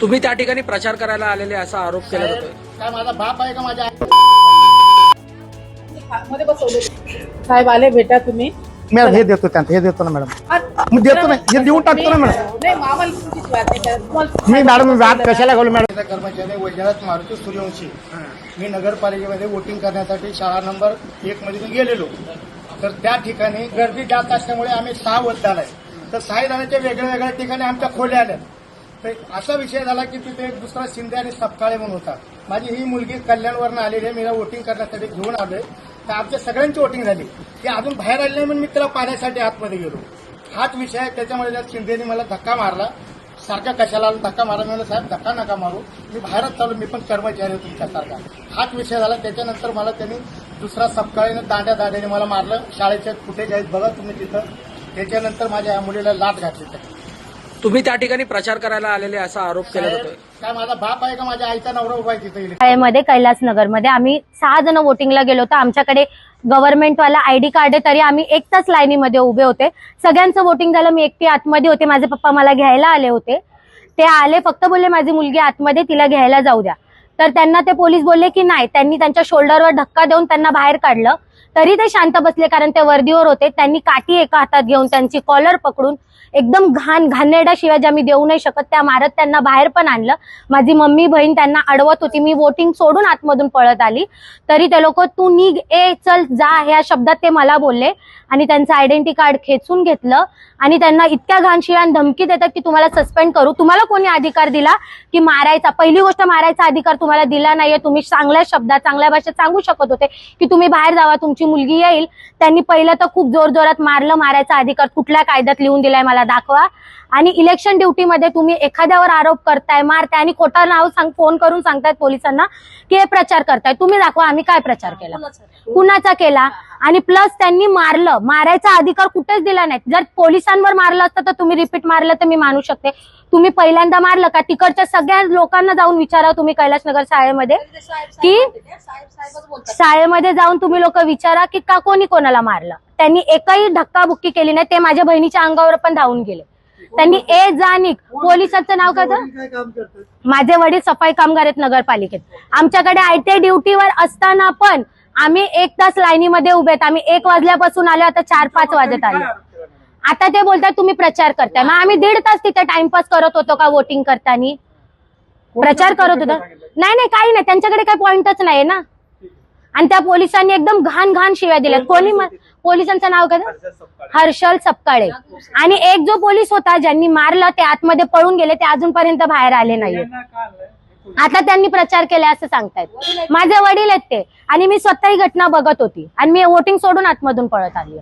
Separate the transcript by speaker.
Speaker 1: तुम्ही त्या ठिकाणी प्रचार करायला आलेले असा आरोप केला जातोय.
Speaker 2: काय माझा बाप आहे का माझ्या आई?
Speaker 3: मध्ये बसवले. साहेब आले भेटा तुम्ही.
Speaker 4: मॅडम हे देतो त्यांचं हे देतो ना मॅडम. मी देतो ना हे देऊन टाकतो ना मॅडम.
Speaker 3: नाही नाही. तुम्हाला-
Speaker 4: मी मॅडम व्याज कशाला घालू मॅडम?
Speaker 2: माझा कर्मचारी वैजनाथ मारुती सूर्यवंशी. मी नगरपालिकेमध्ये वोटिंग करण्यासाठी शाळा नंबर एक मध्ये मी गेलेलो. तर त्या ठिकाणी गर्दी जास्त असल्यामुळे आम्ही सहा मतदान आहे. तर सहा जणांच्या वेगळ्या वेगळ्या ठिकाणी आमच्या खोल्या आल्या. तर असा विषय झाला की तिथे एक दुसरा शिंदे आणि सपकाळे म्हणून होता. माझी ही मुलगी कल्याणवरनं आलेली आहे मीला वोटिंग करण्यासाठी घेऊन आलोय. तर आमच्या सगळ्यांची वोटिंग झाली. ती अजून बाहेर आली नाही म्हणून मी तिला पाण्यासाठी आतमध्ये गेलो. हाच विषय आहे त्याच्यामुळे त्या शिंदेने मला धक्का मारला. सारखा कशाला धक्का मारा. मला म्हणलं साहेब धक्का नका मारू. मी बाहेरच चालू मी पण कर्मचारी आहे तुमच्यासारखा. हाच विषय झाला. त्याच्यानंतर मला त्यांनी दुसरा सपकाळीनं दांड्या दांड्याने मला मारलं. शाळेच्या कुठे जायचं बघा तुम्ही तिथं. त्याच्यानंतर माझ्या या मुलीला लाट घातली. त्यांनी.
Speaker 1: तुम्ही त्या ठिकाणी प्रचार करायला आलेले असा आरोप केला जातोय.
Speaker 2: काय माझा बाप आहे का माझ्या आईचा नवरा उभा आहे तिथे
Speaker 5: शाळेमध्ये कैलासनगरमध्ये. आम्ही सहा जण वोटिंगला गेलो होतो. आमच्याकडे गव्हर्नमेंटवाला आयडी कार्ड आहे तरी आम्ही एक तास लाईनीमध्ये उभे होते. सगळ्यांचं वोटिंग झालं. मी एकटी आतमध्ये होते. माझे पप्पा मला घ्यायला आले होते. ते आले फक्त बोलले माझी मुलगी आतमध्ये तिला घ्यायला जाऊ द्या. तर त्यांना ते पोलीस बोलले की नाही. त्यांनी त्यांच्या शोल्डरवर धक्का देऊन त्यांना बाहेर काढलं. तरी ते शांत बसले कारण ते वर्दीवर होते. त्यांनी काठी एका हातात घेऊन त्यांची कॉलर पकडून एकदम घाण घाणेरड्या शिवाय ज्या मी देऊ नाही शकत. त्या मारत त्यांना बाहेर पण आणलं. माझी मम्मी बहीण त्यांना अडवत होती. मी वोटिंग सोडून आतमधून पळत आली. तरी ते लोक तू निघ ए चल जा ह्या शब्दात ते मला बोलले. आणि त्यांचं आयडेंटिटी कार्ड खेचून घेतलं. आणि त्यांना इतक्या घाण शिवाय धमकी देतात की तुम्हाला सस्पेंड करू. तुम्हाला कोणी अधिकार दिला की मारायचा? पहिली गोष्ट मारायचा अधिकार तुम्हाला दिला नाहीये. तुम्ही चांगल्या शब्दात चांगल्या भाषेत सांगू शकत होते की तुम्ही बाहेर जावा तुमची मुलगी येईल त्यांनी पहिलं तर खूप जोर जोरात मारलं मारायचा अधिकार कुठल्या कायद्यात लिहून दिलाय मला दाखवा. आणि इलेक्शन ड्युटीमध्ये तुम्ही एखाद्यावर आरोप करताय मारताय आणि खोटं नाव सांग फोन करून सांगतायत पोलिसांना की हे प्रचार करताय. तुम्ही दाखवा आम्ही काय प्रचार केला? कुणाचा? केला? आणि प्लस त्यांनी मारलं. मारायचा अधिकार कुठेच दिला नाही जर पोलिसांवर मारलं असतं तर तुम्ही रिपीट मारलं तर मी मानू शकते. तुम्ही पहिल्यांदा मारलं का? तिकडच्या सगळ्या लोकांना जाऊन विचारा तुम्ही कैलासनगर शाळेमध्ये की शाळेमध्ये जाऊन तुम्ही लोक विचारा की का कोणी कोणाला मारलं? त्यांनी एकही धक्काबुक्की केली नाही. ते माझ्या बहिणीच्या अंगावर पण धावून गेले. त्यांनी ए जा निक पोलिसांचं नाव काय तर? माझे वडील सफाई कामगार आहेत नगरपालिकेत. आमच्याकडे आयटी ड्युटीवर असताना पण आम्ही एक तास लाईनीमध्ये उभे आहेत. आम्ही एक वाजल्यापासून आलो आता चार पाच वाजत आले. आता ते बोलतात तुम्ही प्रचार करताय. मग आम्ही दीड तास तिथे टाइमपास करत होतो का वोटिंग करताना? प्रचार करत होतो. नाही नाही काही नाही. त्यांच्याकडे काही पॉइंटच नाही ना. आणि त्या पोलिसांनी एकदम घाण घाण शिव्या दिल्या कोणी पोलिसांचं नाव काय हर्षल सपकाळे. आणि एक जो पोलीस होता ज्यांनी मारलं ते आतमध्ये पळून गेले ते अजूनपर्यंत बाहेर आले नाहीये आता त्यांनी प्रचार केला असं सांगतायत. माझे वडील आहेत ते. आणि मी स्वतः ही घटना बघत होती. आणि मी वोटिंग सोडून आतमधून पळत आली.